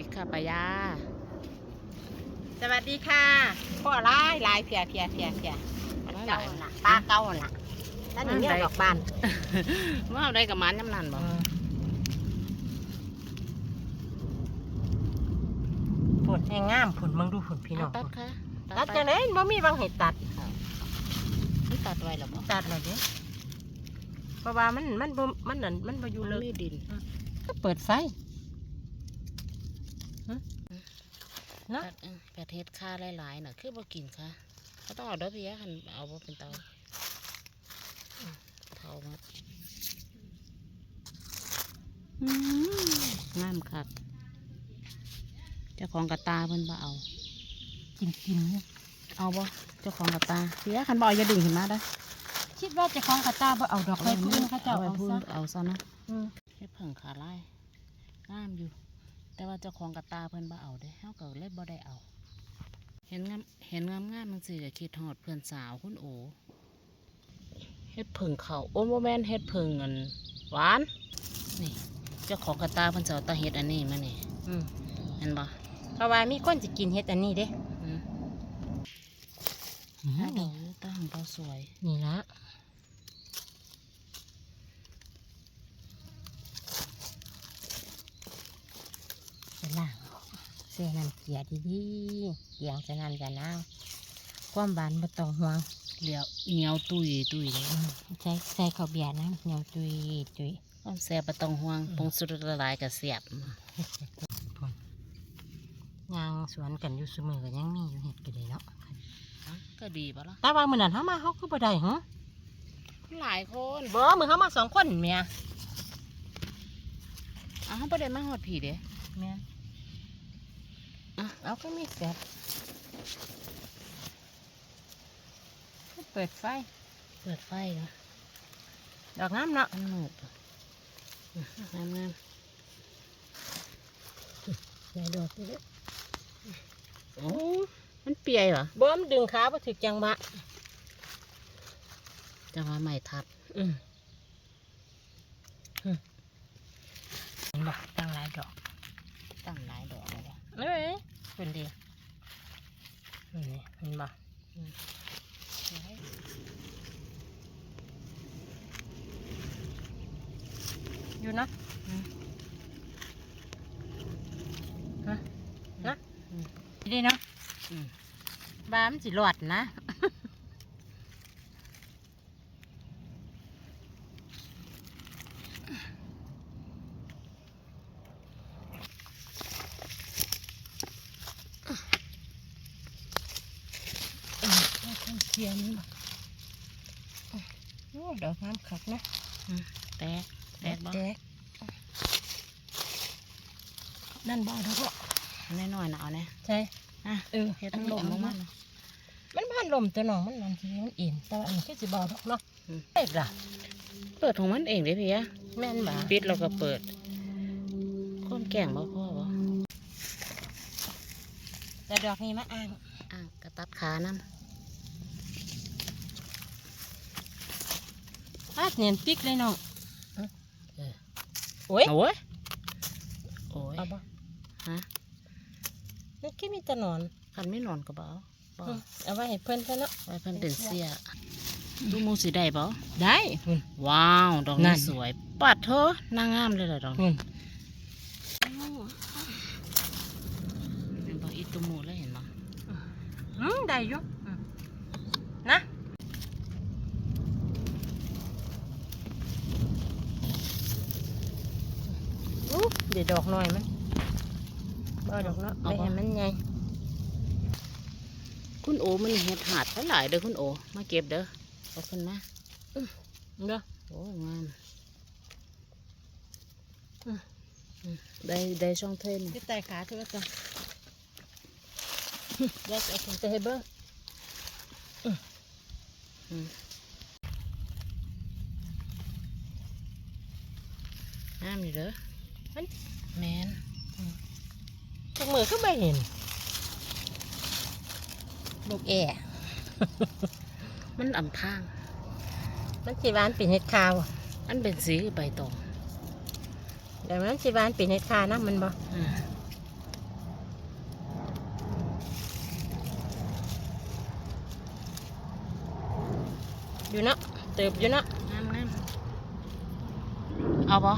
ดีค่ะปายาสวัสดีค่ะพ่อร้ายลายเพียเพียเพียเพียเก่าล่ะปลาเก่าล่ะนั่นนี่เนี่ยดอกบานว่าเอาได้กับมันยำนันบ่ผลแห้งงามผลมึงดูผลพี่น้องตัดค่ะตัดไปจังได๋บ่มีบางเห็ดตัดนี่ตัดไว้หรอบ่ตัดเลยเด้เพราะว่ามันมันบ่มันนั่นมันบ่อยู่มันเลิกมีดินก็เปิดไฟฮะ เนาะตัดเออประเทศค่าหลายๆน่ะคือบ่กินค่ะเขาต้องเอาเด้อพี่ยะคันเอาบ่เป็นเตาอืมเท่ามาอืมงามคักเจ้าของกระตาเพิ่นบ่เอากินกินเนี่ยเอาบ่เจ้าของกระตาพี่ยะคันบ่เอาอย่าดึงขึ้นมาเด้อคิดว่าเจะคล้าของกระตาบ่เอาดอกไม้พุ่งเขาเจ้าไว้เอาพูนซะเอาซะเนาะอืมเฮ็ดเพิ่งขาลายงามอยู่ แต่ว่าเจ้าของกระตาเพิ่นบ่เอาเด้เฮาก็เลยบ่ได้เอา เห็นงามเห็นงามงามๆจังซี่ก็คิดฮอดเพื่อนสาวคุณโอเฮ็ดเพิ่งเขาโอ้บ่แม่นเฮ็ดเพิ่งอันหวานนี่เจ้าของกระตาเพิ่นจะเอาแตาเฮ็ดอันนี้มานี่อืมเห็นบ่เพราะว่ามีคนจะกินเห็ดอันนี้เด้อืมอืมถ้าดอกตาของเราสวยนี่ละ ล้างออกเส้น้ำเกลียดีๆเกียงจะน้ำจะน้ำความหวานบ่ต้องห่วงเหลียวเหนียวตุยตุยเลยอืมใส่ใส่ข้าวเบียร์น้ำเหนียวตุยตุยความแซ่บบ่ต้องห่วงผงสุรละลายก็แซ่บยางสวนกันอยู่เสมอก็ยังมีอยู่เห็ดกันเลยเนาะอะก็ดีบ่ล่ะแต่ว่ามื้อนั้นเฮามาเฮาคือบ่ได้หรอหลายคนบ่มื้อเฮามาสองคนแม่อ้าวเฮาบ่ได้มาฮอดผีเด้แม่อะ เอาก็มีแบบเปิดไฟ เปิดไฟเนาะดอกงามเนาะมันมืดงามงามใส่ดอกนี่เด้อๆโอ้มันเปียเหรอบ่มนดึงขาบ่ถึกจังหวะจังว่าไม่ทับ อืมอืมเห็นบอกตั้งหลายดอก ตั้งหลายดอกเลยเด้อเอ้ย เป็นดีนี่เห็นบ่อยู่นะฮะนะดีเนาะอืมบ้ามันสิรอดนะ เทียนนี่บ่โอ้ดอกน้ำขักนะแตกแตกบ่แตกนั่นบ่ดอกบ่อันน้อยๆนะเอาเนี่ยใช่อะเออเฮ็ดมันหลมลงมาเนาะมันพันลมตัวน้องมันมันสิมันอินแต่ว่าอันนี้คือสิบ่ดอกเนาะอืมเอ็ดล่ะเปิดของมันเองเด้พี่อะแม่นบ่ปิดเราก็เปิดคนแก่งบ่พ่อบ่แต่ดอกนี้มาอ่างอะกระตัดขานํอาเนียนปิกเลยน้องเออโอ้ยโอ้ยโอ้ยเอาบ่ฮะนี่คือมีแตะนอนคันไม่นอนก็บ่เอาบ่อืมเอาไว้ให้เพิ่นซะเนาะไว้เพิ่นเป็นเสียดูหมูสิได้บ่ได้อืมว้าวดอกนั่นี้นสวยปัดเถอะนางงามเลยล่ะดอกนี้อืมเป็นบ่อีตุหมูเลยเห็นบ่อืมได้อยู่อืมนะอู้เดี๋ยวดอกหน่อยมันบ่ดอกเนาะไปให้มันใหญ่คุณโอมันเฮ็ดหาดหลายๆเด้อคุณโอมาเก็บเด้อเอาขึ้นมาเด้อโอ้งามอืมได้ได้ช่องเทนที่ใต้ขาเธอจ้ะเดี๋ยวจะเอาขึ้นไปให้เบิ่งงามอยู่เด้อ มันแมนจังมือก็ไม่เห็น ลูกแอมันอ่ำพาง มันจีวานเป็นเห็ดขาวอันเป็นสีใบตองเดี๋ยวมันจีวานเป็นเห็ดขาวนะมันบอกอยู่นะเติบอยู่นะงามงามเอาปะ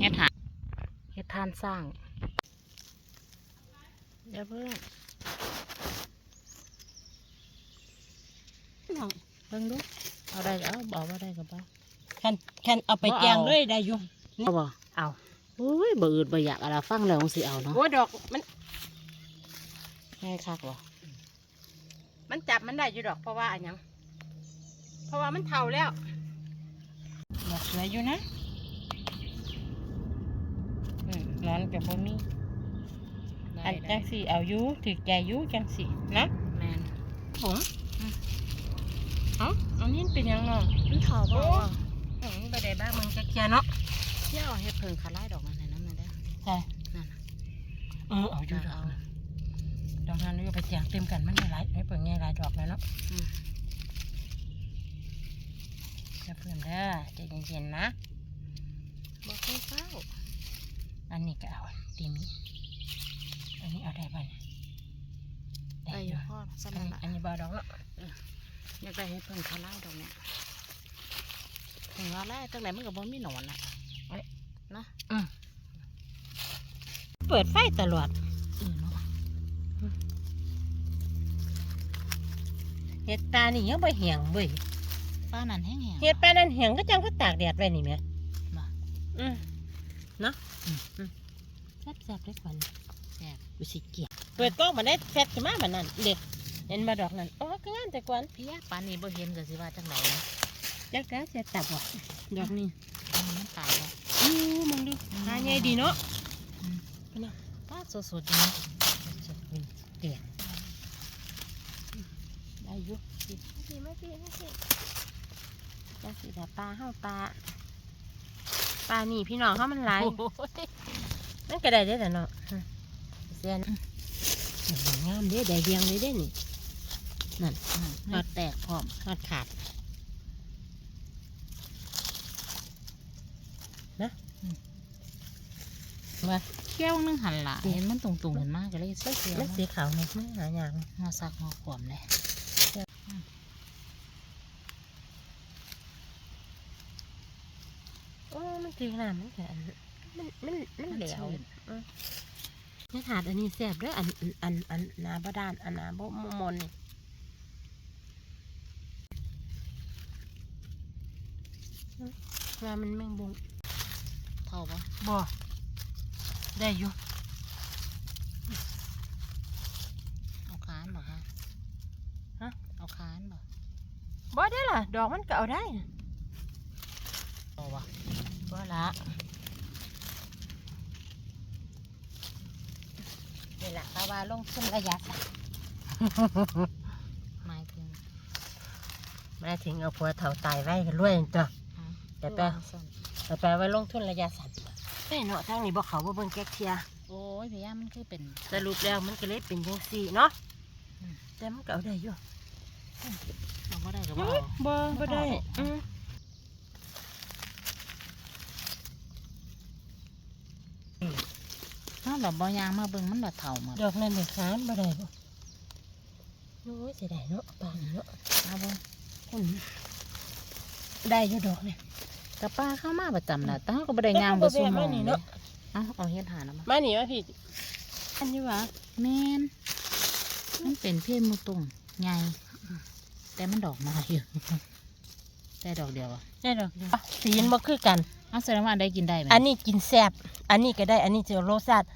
เฮ็ดหาเฮ็ดทานสร้างเดี๋ยวเพิ่งเบิ่งดูเอาได้ก็เอาบ่บ่ได้ก็บ่คันคันเอาไปบ่เอาแกงเลยได้อยู่เอาบ่เอาโอ้ยบ่อืดบ่อยากอะไรฟังแล้วสิเอาเนาะโอ้ดอกมันง่ายคักบ่มันจับมันได้อยู่ดอกเพราะว่าอันหยัง เพราะว่ามันเท่าแล้วดอกสวยอยู่นะอืม นอนกับพวกนี้ได้อันได้จังสีเอาอยู่ถือใจอยู่จังสีนะแม่นผมเอาอันนี้เป็นหยังเนาะมันเฒ่าบ่อืมไปได้บ้างมันจะเคลียร์เนาะเที่ยวเฮ็ดเพิ่งคาไล่ดอกมันให้น้ำมันได้ใช่นั่นน่ะเออเอาอยู่ดอกนะดอกนั้นอยู่ไปเสียงเต็มกันมันไม่หลายไม่เปิดง่ายหลายดอกแล้วเนาะอืมจะเพิ่มเด้อใจเย็นๆนะบ่เคยเฝ้า อันนี้ก็เอาตีมีอันนี้เอาได้บ้างได้อยู่พ่ออันสำนันี้กละอันนี้บาดอกเนาะอยากได้ให้เพิ่นเขาไล่ดอกเนี่ยถึงว่าไล่ตั้งแต่มันก็บ่มีหนอนน่ะนะเปิดไฟตลอดเออเนาะเห็ดตานี่ยังบ่เหี่ยงเว้ยป้านั่นแห้งแห้งเห็ดปลานั้นเหี่ยงก็จังก็ตากแดดไว้นี่แหม่บ่อืม เนาะอืมอืมแซ่บๆเลยควันแซ่บกูสิเกลียดเปิดกล้องมาได้แซ่บขึ้นมาแบบนั้นเด็กเห็นมาดอกนั้นโอ้ก็งามแต่กวนพี่ยาปานนี้บ่เห็นก็สิว่าจังไดนะจักกะเสียตับว่ะดอกนี้อืมมันตายแล้วอู้มึงดูหาใหญ่ดีเนาะป้าสดๆอยู่นะสดเป็นเดียดได้อยู่พี่มาพี่มาพี่จังสิแต่ปลาเฮาปลา ปลานี่พี่น้องเขามันหลายโอ้โหมันก็ได้เด้อแต่เนาะฮะเสียนโอ้โหงามเด้ได้เรียงเลยเด้นี่นั่นอืมมันแตกพร้อมทอดขาดนะว่าเขี้ยวนึงหันหละเห็นมันตรงๆเห็นมากก็เลยใส่เขี้ยวมันสีขาวไหมไม่หาอย่างงอซักงอขวมเลย โอ้ มันสีขนาดมันแข็งมันมันมันเหลวชื่นนี่ถาดอันนี้แซ่บเด้ออันอันอันอันนาบดานอันนาบมมนนี่ว่ามันแมงบงเท่าปะบ่ได้อยู่เอาคานบ่คะฮะเอาคานบ่บ่ได้ล่ะ ดอกมันก็เอาได้นะเอาวะ บ่ละนี่แหละเขาว่าลงทุนระยะสั้นหมายถึงมาถึงเอาผัวเถาตายไว้กันรวยจ้ะฮะแต่แปลคือว่าซั่นแต่แปลว่าลงทุนระยะสั้นแม่เนาะทางนี้บ่เขาบ่เบิ่งแก๊กเทียโอ้ยพี่ยามันคือเป็นสรุปแล้วมันก็เลยเป็นจังซี่เนาะอืมแต่มันก็เอาได้อยู่เอาบ่ได้ก็บ่เอาบ่บ่ได้ เอาอืมถ้าแบบบ่ยางมาเบิ่งมันละเท่าหมดดอกนั้นนี่ค้านบ่ได้บ่โอ้ยเสียดายเนาะปานนี้เนาะเอาเบิ่งคนได้อยู่ดอกเนี่ยกับป้าเข้ามาประจำนะแต่เขาก็บ่ได้ยางบ่ซุ่มมองนี่เนาะเนาะเอาเอาเฮ็ดหานะมามานี่มาพี่อันนี้หวะแม่นมันเป็นเพี้ยนมูตุงใหญ่แต่มันดอกมาอยู่แต่ดอกเดียวอะได้ดอกเดียวสีมันบ่คือกันเอาแสดงว่าได้กินได้ไหมอันนี้กินแซ่บ อันนี้ก็ได้อันนี้จะรสชาติ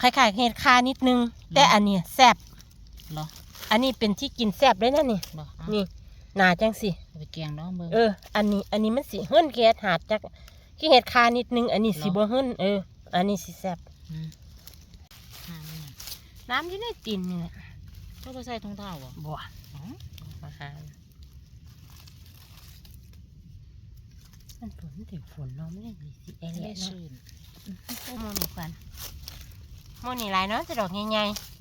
คล้ายๆเห็ดคานิดนึง แต่อันเนี้ยแซ่บเหรออันนี้เป็นที่กินแซ่บเลยนะนี่บ่เอานี่หนาจังสิเอาไปแกงน้องเบิ่ง เออ อันนี้อันนี้มันสิเฮิ้นเกดหาดจักขี้เห็ดคานิดนึง อันนี้สิเหรอ บ่เฮิ้นเออ อันนี้สิแซ่บมหามันน่ะน้ำอยู่ในตินนี่แหละเขาไปใส่ถุงเท้าบ่บ่อ๋อมาหามันฝนมันถึงฝนเนาะไม่ได้ดีสิแอไม่เละได้เนาะ ชื่น โอ้โมนี่ควันโมนี่หลายเนาะจะดอกใหญ่ๆ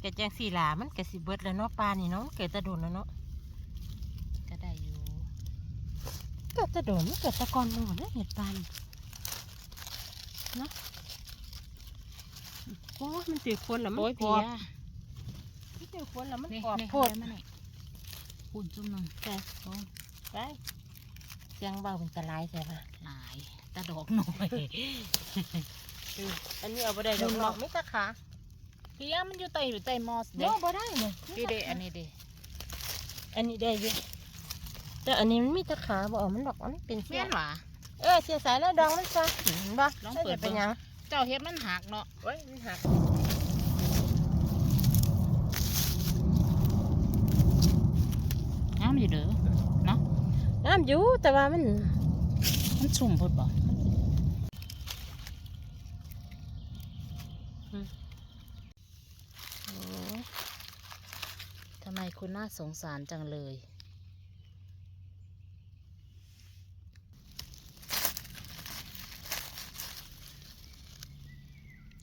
เกิดจังสี่หลามันเกิดสิเบิดแล้วเนาะปลานี่เนาะมันเกิดแตะโดนแล้วเนาะก็ได้อยู่เกิดแตะโดนมันเกิดแตะกอนหมูเนาะเห็ดปลานี่เนาะโอ้ยมันติดคนแล้วมันโอ้ยกรพี่อบยามันติดคนแล้วมันนี่กรอบนี่โพดได้มานี่พูนจุ่มหนึงจ้ะโอ้ไปเสียงเบาเป็นตะไลใช่ปะหลายแต่ดอกน้อยอันนี้เอาไปได้ดอกหรอกไม่ตะขาพี่ยามันอยู่ใต้อยู่ใต้มอสโยเด้บ่ได้เนี่ยพี่เด้อันนี้เด้อันนี้ได้เยอะแต่อันนี้มันมีตะขาบ่เอามันดอกมันเป็นเสีแม่ยนหวะเออเสียสายแล้วดองมันซะเห็นบ่ลองเปิดเป็นเบิ่งหยังเจ้าเฮ็ดมันหักเนาะโอ้ยมันหักน้ำอยู่เด้อ เนาะน้ำอยู่แต่ว่ามัน มันชุ่มพุดบ่โอ้ทำไมคุณน่าสงสารจังเลย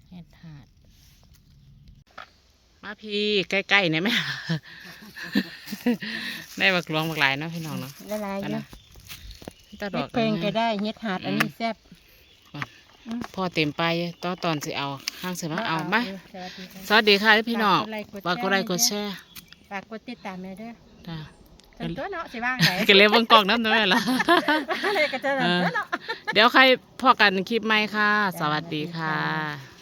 เห็ดหาด มาพี่ ใกล้ๆเนี่ยไหม ได้บักหลวงบักหลายเนาะพี่น้องเนาะละลายอันอยู่นะตาดเฮ็อดกเพลงอันก็นี้ได้เฮ็ดหาดอันนี้แซ่บพ่อเต็มไปตอนตอนสิเอาห้างเสร็จมาเอามมาสวัสดีค่ะสวัสดีค่ะพี่น้องฝากกดไลค์กดแชร์ฝากกดไลค์กดแชร์ฝากกดติดตามแม่เด้อจ้ากันตัวเนาะสิว่างไหนก็เลยเบังกอกน้ำด้วยล่ะอะไรก็จะนั่นตัวเนาะเดี๋ยวใครพอกันคลิปไหมค่ะ สวัสดีค่ะ